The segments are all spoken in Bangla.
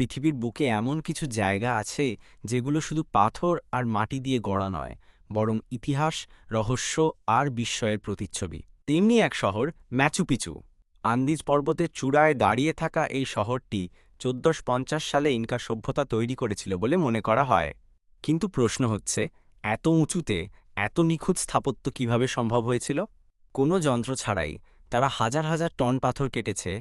পৃথিবীর বুকে এমন কিছু জায়গা আছে যেগুলো শুধু পাথর আর মাটি দিয়ে গড়া নয়, বরং ইতিহাস, রহস্য আর বিস্ময়ের প্রতিচ্ছবি। তেমনি এক শহর ম্যাচুপিচু আন্দিজ পর্বতের চূড়ায় দাঁড়িয়ে থাকা এই শহরটি চোদ্দশ পঞ্চাশ সালে ইনকা সভ্যতা তৈরি করেছিল বলে মনে করা হয়। কিন্তু প্রশ্ন হচ্ছে, এত উঁচুতে এত নিখুঁত স্থাপত্য কীভাবে সম্ভব হয়েছিল? কোনো যন্ত্র ছাড়াই তারা হাজার হাজার টন পাথর কেটেছে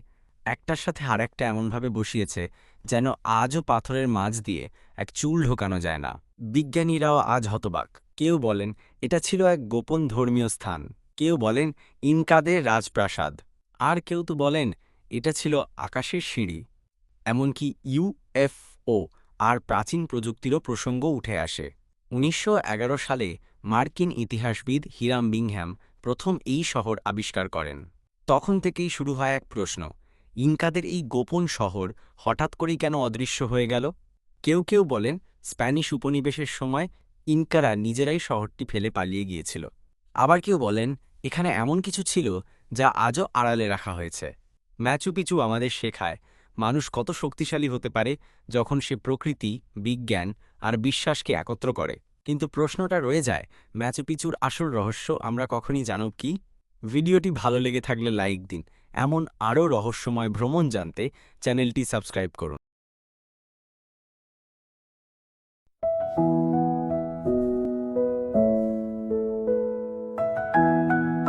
একটার সাথে আরেকটা এমনভাবে বসিয়েছে যেন আজও পাথরের মাঝ দিয়ে এক চুল ঢোকানো যায় না। বিজ্ঞানীরাও আজ হতবাক। কেউ বলেন, এটা ছিল এক গোপন ধর্মীয় স্থান। কেউ বলেন, ইনকাদের রাজপ্রাসাদ। আর কেউ তো বলেন, এটা ছিল আকাশের সিঁড়ি। এমনকি ইউএফও আর প্রাচীন প্রযুক্তিরও প্রসঙ্গ উঠে আসে। উনিশশো এগারো সালে মার্কিন ইতিহাসবিদ হিরাম বিংহ্যাম প্রথম এই শহর আবিষ্কার করেন। তখন থেকেই শুরু হয় এক প্রশ্ন ইনকাদের এই গোপন শহর হঠাৎ করেই কেন অদৃশ্য হয়ে গেল? কেউ কেউ বলেন, স্প্যানিশ উপনিবেশের সময় ইনকারা নিজেরাই শহরটি ফেলে পালিয়ে গিয়েছিল। আবার কেউ বলেন, এখানে এমন কিছু ছিল যা আজও আড়ালে রাখা হয়েছে। ম্যাচুপিচু আমাদের শেখায়, মানুষ কত শক্তিশালী হতে পারে যখন সে প্রকৃতি, বিজ্ঞান আর বিশ্বাসকে একত্র করে। কিন্তু প্রশ্নটা রয়ে যায় ম্যাচুপিচুর আসল রহস্য আমরা কখনই জানব কি? ভিডিওটি ভালো লেগে থাকলে লাইক দিন। এমন আরও রহস্যময় ভ্রমণ জানতে চ্যানেলটি সাবস্ক্রাইব করুন।